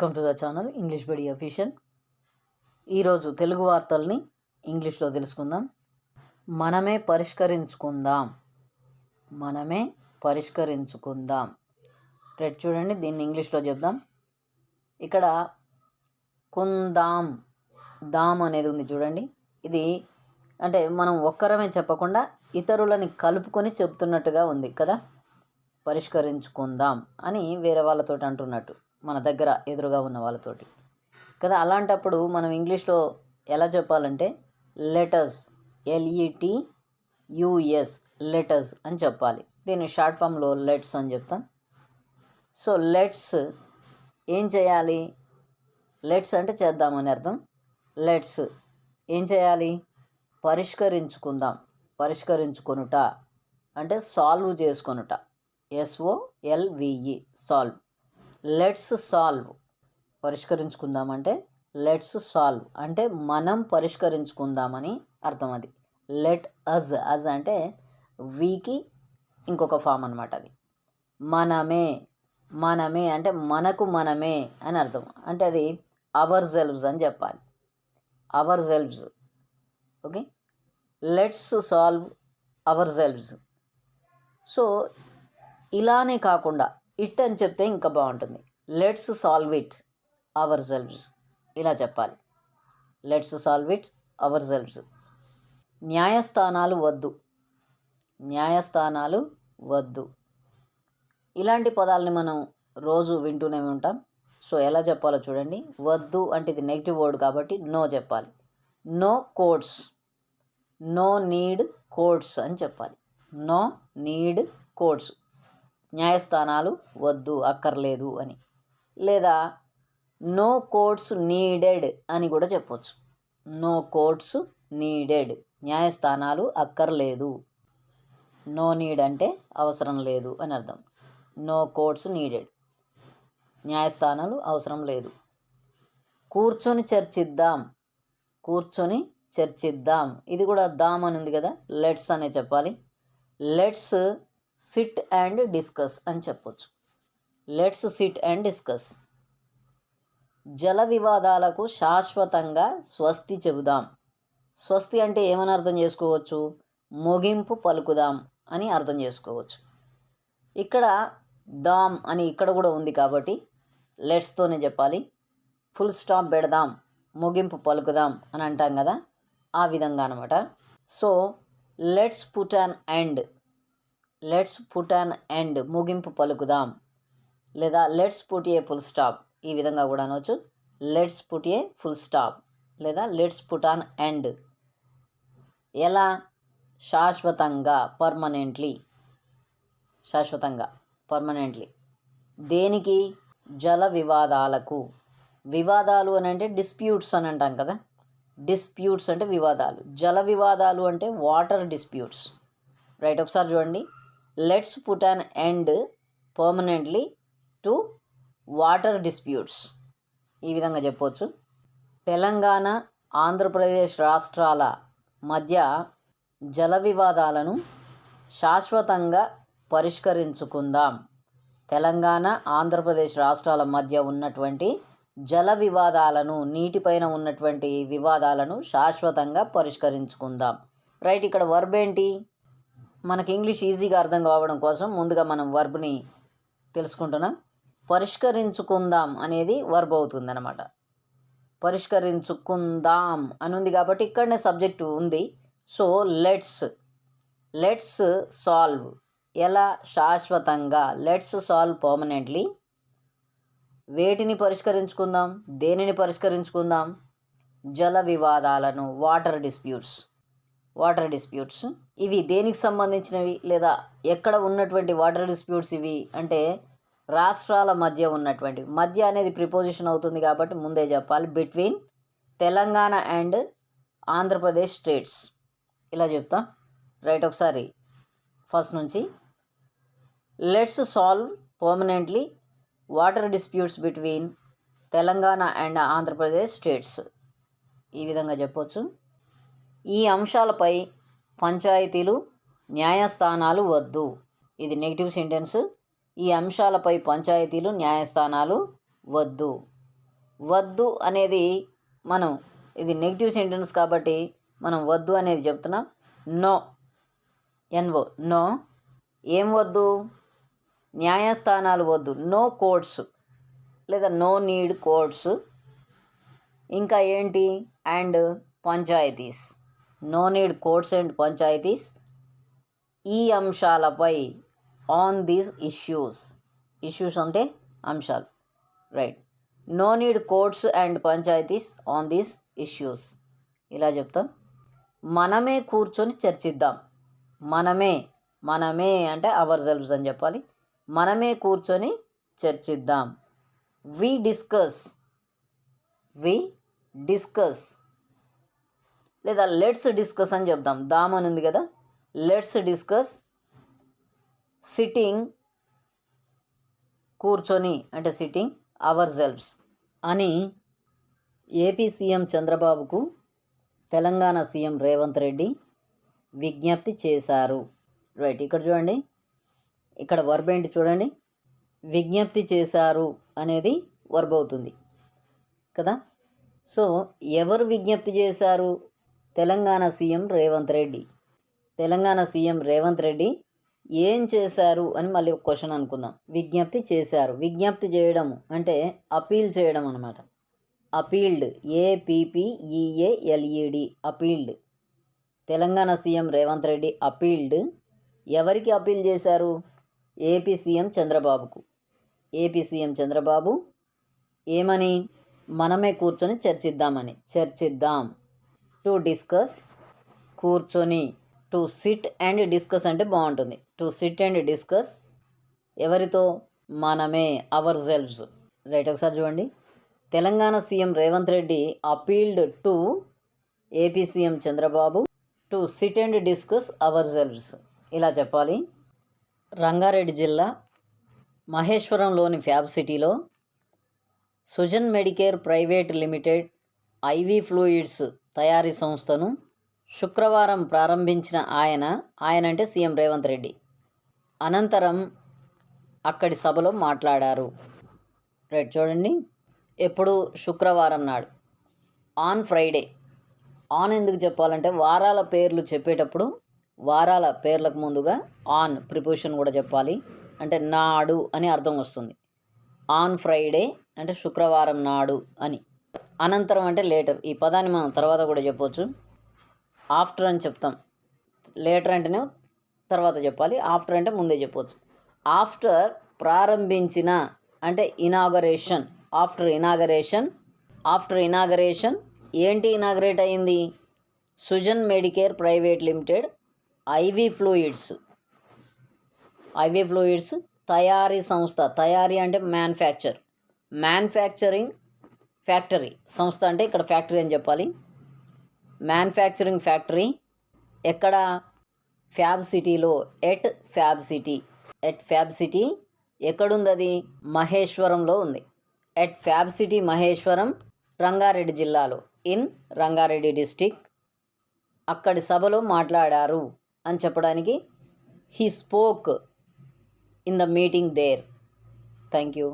Welcome to the channel English బడి official ఈరోజు తెలుగు వార్తల్ని ఇంగ్లీష్లో తెలుసుకుందాం. మనమే పరిష్కరించుకుందాం. మనమే పరిష్కరించుకుందాం. రెడ్ చూడండి దీన్ని ఇంగ్లీష్లో చెప్దాం. ఇక్కడ కుందాం దామ్ అనేది ఉంది చూడండి. ఇది అంటే మనం ఒక్కరమే చెప్పకుండా ఇతరులని కలుపుకొని చెప్తున్నట్టుగా ఉంది కదా. పరిష్కరించుకుందాం అని వేరే వాళ్ళతో అంటున్నట్టు. మన దగ్గర ఎదురుగా ఉన్న వాళ్ళతోటి. కదా అలాంటప్పుడు మనం ఇంగ్లీష్లో ఎలా చెప్పాలంటే లెటర్స్ ఎల్ఈటి యుఎస్ లెటర్స్ అని చెప్పాలి. దీన్ని షార్ట్ ఫామ్లో లెట్స్ అని చెప్తాం. సో లెట్స్ ఏం చేయాలి? లెట్స్ అంటే చేద్దామని అర్థం. లెట్స్ ఏం చేయాలి? పరిష్కరించుకుందాం. పరిష్కరించుకొనుట. అంటే solve చేసుకొనుట. S O L V E solve. Let's solve. పరిష్కరించుకుందామంటే let's solve. అంటే మనం పరిష్కరించుకుందామని అర్థం అది. లెట్ అజ్. అజ్ అంటే వీకి ఇంకొక ఫామ్ అనమాట అది. మనమే. మనమే అంటే మనకు మనమే అని అర్థం. అంటే అది అవర్ సెల్వ్స్ అని చెప్పాలి. Ourselves. Okay? Let's solve ourselves. So ఇలానే కాకుండా ఇట్ అని చెప్తే ఇంకా బాగుంటుంది. Let's solve it ourselves ఇలా చెప్పాలి. Let's solve it ourselves న్యాయస్థానాలు వద్దు. న్యాయస్థానాలు వద్దు. ఇలాంటి పదాలని మనం రోజు వింటూనే ఉంటాం. సో ఎలా చెప్పాలో చూడండి. వద్దు అంటే ఇది నెగిటివ్ వర్డ్ కాబట్టి నో చెప్పాలి. No courts no need courts అని చెప్పాలి. నో నీడ్ కోడ్స్ న్యాయస్థానాలు వద్దు అక్కర్లేదు అని. లేదా నో కోర్ట్స్ నీడెడ్ అని కూడా చెప్పొచ్చు. నో కోర్ట్స్ నీడెడ్ న్యాయస్థానాలు అక్కర్లేదు. నో నీడ్ అంటే అవసరం లేదు అని అర్థం. నో కోర్ట్స్ నీడెడ్ న్యాయస్థానాలు అవసరం లేదు. కూర్చొని చర్చిద్దాం. కూర్చొని చర్చిద్దాం. ఇది కూడా దామ్ అని ఉంది కదా. లెట్స్ అనే చెప్పాలి. లెట్స్ సిట్ అండ్ డిస్కస్ అని చెప్పొచ్చు. Let's sit and discuss. జల వివాదాలకు శాశ్వతంగా స్వస్తి చెబుదాం. స్వస్తి అంటే ఏమని అర్థం చేసుకోవచ్చు? ముగింపు పలుకుదాం అని అర్థం చేసుకోవచ్చు. ఇక్కడ దామ్ అని ఇక్కడ కూడా ఉంది కాబట్టి లెట్స్తోనే చెప్పాలి. ఫుల్ స్టాప్ పెడదాం ముగింపు పలుకుదాం అని అంటాం కదా ఆ విధంగా అనమాట so let's put an end. Let's put an end ముగింపు పలుకుదాం. లేదా let's put a full stop. ఈ విధంగా కూడా అనవచ్చు let's put a full stop. లేదా లెట్స్ పుట్ ఆన్ ఎండ్. ఎలా? శాశ్వతంగా పర్మనెంట్లీ. శాశ్వతంగా పర్మనెంట్లీ. దేనికి? జల వివాదాలకు. వివాదాలు అని అంటే డిస్ప్యూట్స్ అని అంటాం కదా. డిస్ప్యూట్స్ అంటే వివాదాలు. జల వివాదాలు అంటే వాటర్ డిస్ప్యూట్స్. రైట్ ఒకసారి చూడండి. Let's put an end permanently to water disputes ఈ విధంగా చెప్పవచ్చు తెలంగాణ ఆంధ్రప్రదేశ్ రాష్ట్రాల మధ్య జల వివాదాలను శాశ్వతంగా పరిష్కరించుకుందాం. తెలంగాణ ఆంధ్రప్రదేశ్ రాష్ట్రాల మధ్య ఉన్నటువంటి జల వివాదాలను నీటిపైన ఉన్నటువంటి వివాదాలను శాశ్వతంగా పరిష్కరించుకుందాం. రైట్ ఇక్కడ వర్బ్ ఏంటి? మనకి ఇంగ్లీష్ ఈజీగా అర్థం కావడం కోసం ముందుగా మనం వర్బ్ని తెలుసుకుంటున్నాం. పరిష్కరించుకుందాం అనేది వర్బ్ అవుతుంది అనమాట పరిష్కరించుకుందాం అని ఉంది కాబట్టి ఇక్కడనే సబ్జెక్టు ఉంది. సో లెట్స్ లెట్స్ సాల్వ్ ఎలా? శాశ్వతంగా. లెట్స్ సాల్వ్ పర్మనెంట్లీ వేటిని పరిష్కరించుకుందాం? దేనిని పరిష్కరించుకుందాం? జల వివాదాలను వాటర్ డిస్ప్యూట్స్ వాటర్ డిస్ప్యూట్స్. ఇవి దేనికి సంబంధించినవి? లేదా ఎక్కడ ఉన్నటువంటి వాటర్ డిస్ప్యూట్స్ ఇవి? అంటే రాష్ట్రాల మధ్య ఉన్నటువంటి మధ్య అనేది ప్రిపోజిషన్ అవుతుంది కాబట్టి ముందే చెప్పాలి. Between Telangana and Andhra Pradesh states. ఇలా చెప్తాం. రైట్ ఒకసారి. ఫస్ట్ నుంచి. Let's solve permanently water disputes between Telangana and Andhra Pradesh states. ఈ విధంగా చెప్పొచ్చు. ఈ అంశాలపై పంచాయతీలు న్యాయస్థానాలు వద్దు. ఇది నెగిటివ్ సెంటెన్స్. ఈ అంశాలపై పంచాయతీలు న్యాయస్థానాలు వద్దు. వద్దు అనేది మనం ఇది నెగిటివ్ సెంటెన్స్ కాబట్టి మనం వద్దు అనేది చెప్తున్నాం. నో. N O. నో. ఏం వద్దు? న్యాయస్థానాలు వద్దు. No courts. లేదా నో నీడ్ కోర్ట్స్. ఇంకా ఏంటి? And panchayats. No need courts and panchayats ఈ అంశాలపై ఆన్ దీస్ ఇష్యూస్ ఇష్యూస్ అంటే అంశాలు. Right no need courts and panchayats on these issues ఇలా చెప్తాం. మనమే కూర్చొని చర్చిద్దాం. మనమే మనమే అంటే అవర్ సెల్వ్స్ అని చెప్పాలి. మనమే కూర్చొని చర్చిద్దాం. వి డిస్కస్ వి డిస్కస్ లేదా లెట్స్ డిస్కస్ అని చెప్దాం. దామ్ అని ఉంది కదా? లెట్స్ డిస్కస్ సిట్టింగ్ కూర్చొని అంటే సిట్టింగ్ అవర్ సెల్ఫ్స్ అని ఏపీ సీఎం చంద్రబాబుకు తెలంగాణ సీఎం రేవంత్ రెడ్డి విజ్ఞప్తి చేశారు. రైట్ ఇక్కడ చూడండి. ఇక్కడ వర్బ్ ఏంటి చూడండి? విజ్ఞప్తి చేశారు అనేది వర్బ్ అవుతుంది. కదా? సో ఎవరు విజ్ఞప్తి చేశారు? తెలంగాణ సీఎం రేవంత్ రెడ్డి. తెలంగాణ సీఎం రేవంత్ రెడ్డి ఏం చేశారు అని మళ్ళీ ఒక క్వశ్చన్ అనుకుందాం. విజ్ఞప్తి చేశారు. విజ్ఞప్తి చేయడం అంటే అపీల్ చేయడం అనమాట appealed. ఏపీపీఈఏఎల్ఈడి appealed. Telangana CM Revanth Reddy appealed. ఎవరికి అపీల్ చేశారు? ఏపీ సీఎం చంద్రబాబుకు. ఏపీ సీఎం చంద్రబాబు ఏమని? మనమే కూర్చొని చర్చిద్దామని. చర్చిద్దాం. టు డిస్కస్ కూర్చొని. టు సిట్ అండ్ డిస్కస్ అంటే బాగుంటుంది. టు సిట్ అండ్ డిస్కస్ ఎవరితో? మనమే అవర్ సెల్ఫ్స్ రైట్ ఒకసారి చూడండి. Telangana CM Revanth Reddy appealed to AP CM Chandrababu. To sit and discuss ourselves ఇలా చెప్పాలి. రంగారెడ్డి జిల్లా మహేశ్వరంలోని ఫ్యాబ్ సిటీలో Sujan Medicare private limited IV fluids తయారీ సంస్థను శుక్రవారం ప్రారంభించిన ఆయన ఆయన అంటే సీఎం రేవంత్ రెడ్డి. అనంతరం అక్కడి సభలో మాట్లాడారు. రైట్ చూడండి. ఎప్పుడు శుక్రవారం నాడు ఆన్ ఫ్రైడే. ఆన్ ఎందుకు చెప్పాలంటే వారాల పేర్లు చెప్పేటప్పుడు వారాల పేర్లకు ముందుగా ఆన్ ప్రిపోషన్ కూడా చెప్పాలి. అంటే నాడు అని అర్థం వస్తుంది. ఆన్ ఫ్రైడే అంటే శుక్రవారం నాడు అని. అనంతరం అంటే లేటర్ ఈ పదాన్ని మనం తర్వాత కూడా చెప్పవచ్చు ఆఫ్టర్ అని చెప్తాం. లేటర్ అంటేనే తర్వాత చెప్పాలి. ఆఫ్టర్ అంటే ముందే చెప్పవచ్చు ఆఫ్టర్ ప్రారంభించిన అంటే inauguration after inauguration after inauguration ఏంటి ఇనాగరేట్ అయింది? Sujan Medicare private limited IV fluids IV fluids తయారీ సంస్థ. తయారీ అంటే మ్యానుఫ్యాక్చర్ మ్యానుఫ్యాక్చరింగ్ ఫ్యాక్టరీ సంస్థ అంటే ఇక్కడ ఫ్యాక్టరీ అని చెప్పాలి. మ్యానుఫ్యాక్చరింగ్ ఫ్యాక్టరీ ఎక్కడ? ఫ్యాబ్ సిటీలో. At fab city. At fab city ఎక్కడుంది అది? మహేశ్వరంలో ఉంది. At fab city Maheshwaram Rangareddy జిల్లాలో. In Rangareddy district. అక్కడి సభలో మాట్లాడారు అని చెప్పడానికి he spoke in the meeting there. Thank you.